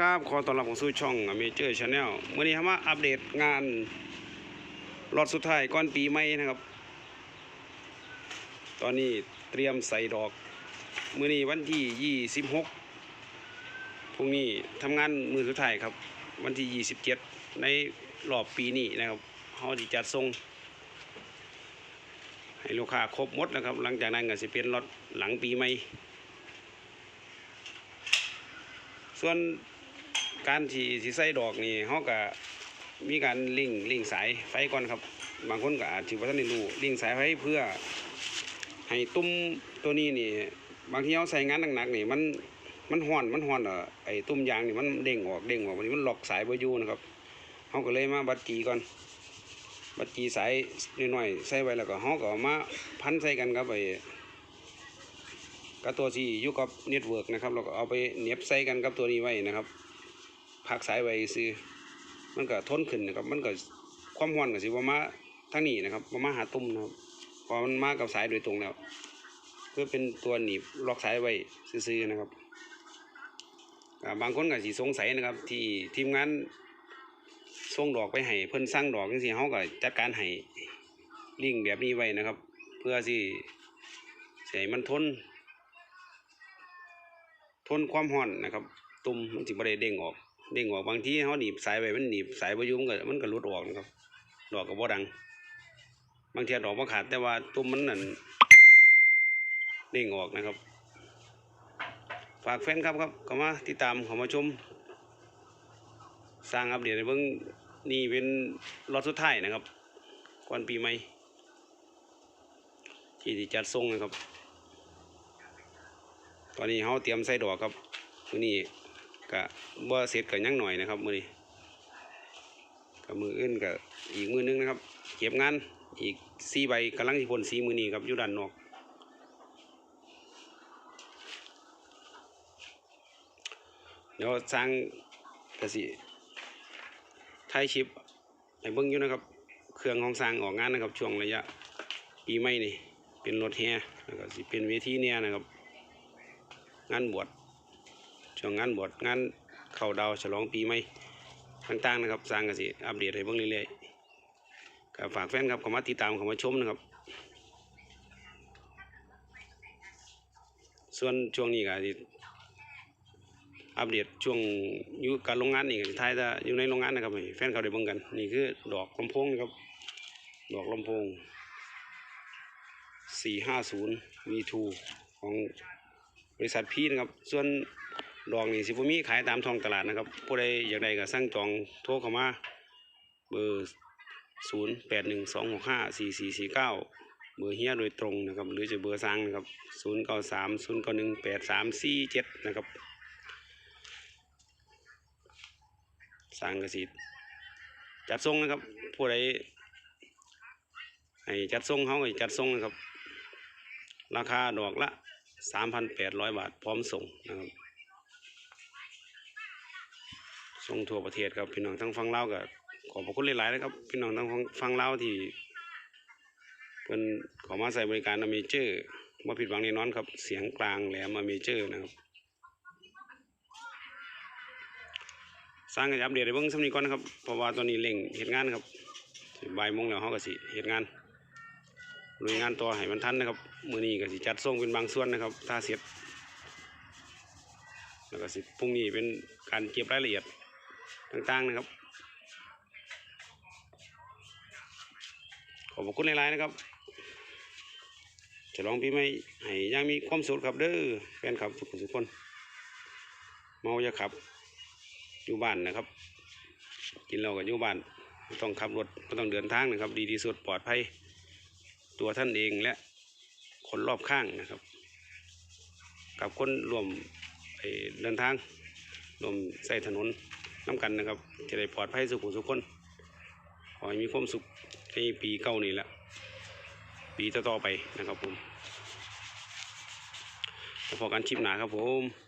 ครับขอต้อนรับข้าสู่ช่องอเมเจอร์ชาแนลเมื่อนี้เรามาอัปเดตงานรอบสุดท้ายก่อนปีใหม่นะครับ ตอนนี้เตรียมใส่ดอกเมื่อนี้วันที่ 26พรุ่งนี้ทำงานมือสุดท้ายครับ วันที่ 27 ในรอบปีนี้นะครับเขาจะจัดส่งให้ลูกค้าครบหมดแล้วครับ หลังจากนั้นก็จะเป็นรถหลังปีใหม่ส่วน การที่สิใส่ดอกนี่เขาก็มีการลิงลิงสายไฟก่อนครับ บางคนก็อาจจะว่าท่านได้รู้ลิงสายไฟเพื่อ ให้ตุ้มตัวนี้นี่ บางทีเขาใส่งานหนักๆนี่มันมันห่อนมันห่อนอ่อไอ้ตุ้มยางนี่มันเด้งออกเด้งออกมันมันหลอกสายบ่อยู่นะครับเขาก็เลยมาบัดจีก่อน บัดจีสายน้อยๆใส่ไว้แล้วก็เขาก็มาพันใส่กันครับไอ้กับตัวที่อยู่กับเน็ตเวิร์กนะครับเราก็เอาไปเน็บใส่กันกับตัวนี้ไว้นะครับ พักสายไว้ซื้อมันก็ทนขึ้นนะครับ มันก็ความร้อนก็สิว่ามาทั้งนี้นะครับว่ามาหาตุ่มนะครับพอมันมากับสายโดยตรงแล้วเพื่อเป็นตัวหนีบล็อกสายไว้ซื้อๆนะครับบางคนก็สิสงสัยนะครับ ที่ทีมงานส่งดอกไปให้เพิ่นสั่งดอกจังซี่เฮาก็จัดการให้ลิงแบบนี้ไว้นะครับ เพื่อสิสิให้มันทน ทนความร้อนนะครับ ตุ่มมันสิบ่ได้เด้งออก เด้งออกบางทีเฮาหนีบสายไว้มันหนีบสายบ่อยู่มก็มันก็หลุดออกนะครับดอกก็บ่ดัง บางทีดอกบ่ขาดแต่ว่าตุ่มมันนั่นเด้งออกนะครับ ฝากแฟนครับครับเข้ามาติดตามเข้ามาชม สร้างอัปเดตให้เบิ่งนี่เป็นรอบสุดท้ายนะครับก่อนปีใหม่ที่จัดส่งนะครับ ตอนนี้เขาเตรียมใส่ดอกครับมื้อนี้ ก็บ่เสร็จก็ยังหน่อยนะครับมือนี้ก็มืออื่นก็อีกมือนึงนะครับ เก็บงานอีกสี่ใบกำลังสิพ่นสีมือนี้ครับอยู่ด้านนอกเดี๋ยวสร้างกสิไทยชิปให้เบิ่งอยู่นะครับ เครื่องของสร้างออกงานนะครับ ช่วงระยะปีใหม่นี่ เป็นรถแห่แล้วก็สิเป็นเวทีเนี่ยนะครับ งานบวช ช่วงงานบวชงานเข้าดาวฉลองปีใหม่ต่างๆนะครับสร้างกันสิอัปเดตให้เบิ่งเรื่อยๆก็ฝากแฟนครับเข้ามาติดตามเข้ามาชมนะครับ ส่วนช่วงนี้ก็สิอัปเดตช่วงอยู่การโรงงานนี่ก็ท้ายจะอยู่ในโรงงานนะครับให้แฟนเขาได้เบิ่งกัน นี่คือดอกลำโพงนะครับ ดอกลำโพง 450 V2 ของบริษัทพี่นะครับ ส่วน ดอกนี่สิบ่มีขายตามท้องตลาดนะครับผู้ใดอยากได้ก็สั่งจองโทรเข้ามาเบอร์0 8 1 2 6 5 4 4 4 9เก้าเบอร์เฮียโดยตรงนะครับ หรือจะเบอร์สั่งนะครับ0 9 3 0 9 1 8 3 4 7นย์เก้าหนึ่งแปดสามสี่เจ็ดนะครับสังกระสีจัดส่งนะครับผู้ใดให้จัดส่งเขาก็จัดส่งนะครับ ราคาดอกละสามพันแปดร้อยบาทพร้อมส่งนะครับ ส่งทั่วประเทศครับพี่น้องทั้งฟังเล่ากับขอบพระคุณหลายๆนะครับ พี่น้องทั้งฟังเล่าที่เป็นขอมาใส่บริการอเมเจอร์ว่าผิดหวังแน่นอนครับ เสียงกลางแหลมอเมเจอร์นะครับ สร้างกันอัปเดตให้เบิ่งสำนีก่อนนะครับเพราะว่าตอนนี้เร่งเหตุงานครับบ่ายโมงแล้วเขาก็สิเหตุงานลุยงานต่อให้มันทันนะครับมือนี้ก็สิจัดส่งเป็นบางส่วนนะครับถ้าเสร็จแล้วก็สิพรุ่งนี้เป็นการเก็บรายละเอียด ต่างๆนะครับ ขอบคุณหลายๆนะครับจะลองปีใหม่ให้ยังมีความสุขครับเด้อแฟนครับทุกคนทุกคน เมาอย่าขับ อยู่บ้านนะครับ กินเหล้ากับอยู่บ้านไม่ต้องขับรถไม่ต้องเดินทางนะครับ ดีที่สุดปลอดภัย ตัวท่านเองและคนรอบข้างนะครับ กับคนรวมเดินทางรวมใส่ถนน น้ำกันนะครับ จะได้ปลอดภัยสุขุสุขคน ขอให้มีความสุขในปีเก้านี้แหละ ปีต่อๆไปนะครับผมพอกันชิปหนาครับผม